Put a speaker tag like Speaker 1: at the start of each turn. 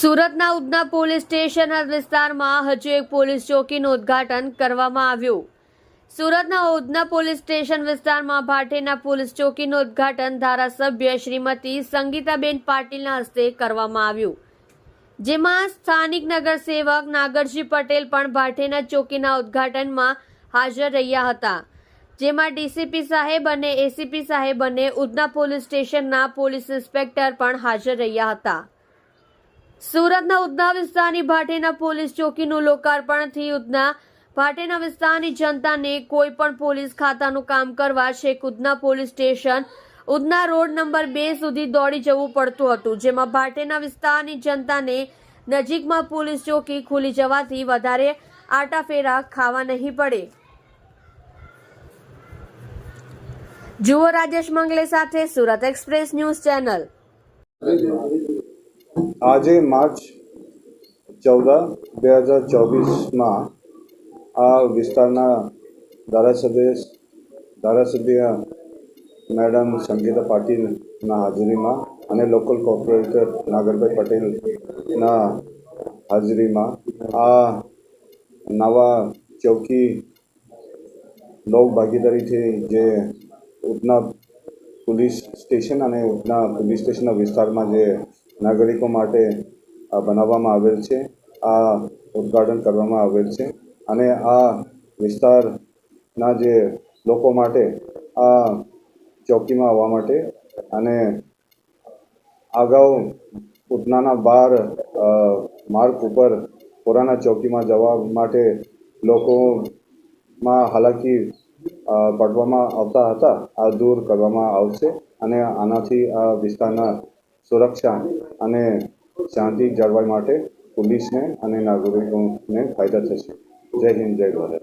Speaker 1: સુરતના Udhna police station વિસ્તારમાં હજુ એક પોલીસ ચોકીનું ઉદ્ઘાટન કરવામાં આવ્યું. સુરતના ઉધના પોલીસ સ્ટેશન વિસ્તારમાં ભાટેના પોલીસ ચોકીનું ઉદ્ઘાટન ધારાસભ્ય શ્રીમતી સંગીતાબેન પાટીલના હસ્તે કરવામાં આવ્યું. જેમાં સ્થાનિક નગરસેવક નાગરજી પટેલ પણ ભાટેના ચોકીના ઉદ્ઘાટનમાં હાજર રહ્યા હતા. જેમાં ડીસીપી સાહેબ અને એસીપી સાહેબ અને ઉધના પોલીસ સ્ટેશનના પોલીસ ઇન્સ્પેક્ટર પણ હાજર રહ્યા હતા. સુરતના ઉધના વિસ્તારની ભાટેના પોલીસ ચોકીનું લોકાર્પણથી ઉધના ભાટેના વિસ્તારની જનતાને કોઈ પણ પોલીસ ખાતાનું કામ કરવા છેક Udhna police station Udhna road number બે સુધી દોડી જવું પડતું હતું, જેમાં ભાટેના વિસ્તારની જનતાને નજીકમાં પોલીસ ચોકી ખુલી જવાથી વધારે આટાફેરા ખાવા નહીં પડે. જુઓ રાજેશ મંગલે સાથે સુરત એક્સપ્રેસ ન્યૂઝ ચેનલ.
Speaker 2: આજે માર્ચ ચૌદ, બે હજાર ચોવીસમાં આ વિસ્તારના ધારાસભ્ય ધારાસભ્ય મેડમ સંગીતા પાટીલના હાજરીમાં અને લોકલ કોર્પોરેટર નાગરભાઈ પટેલના હાજરીમાં આ નવા ચોકી લોક ભાગીદારીથી જે ઉધના પોલીસ સ્ટેશન અને ઉધના પોલીસ સ્ટેશનના વિસ્તારમાં જે નાગરિકો માટે બનાવવામાં આવેલ છે, આ ઉદ્ઘાટન કરવામાં આવેલ છે અને આ વિસ્તારના જે લોકો માટે આ ચોકીમાં આવવા માટે અને અગાઉ ઉધનાના બાર માર્ગ ઉપર પોરાના ચોકીમાં જવા માટે લોકોમાં હાલાકી પડવામાં આવતા હતા, આ દૂર કરવામાં આવશે અને આનાથી આ વિસ્તારના સુરક્ષા અને શાંતિ જળવાઈ માટે પોલીસને અને નાગરિકોને ફાયદા થશે. જય હિન્દ જય ભારત.